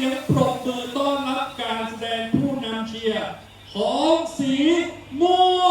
เสียงปรบมือต้อนรับการแสดงผู้นำเชียร์ของสีม่วง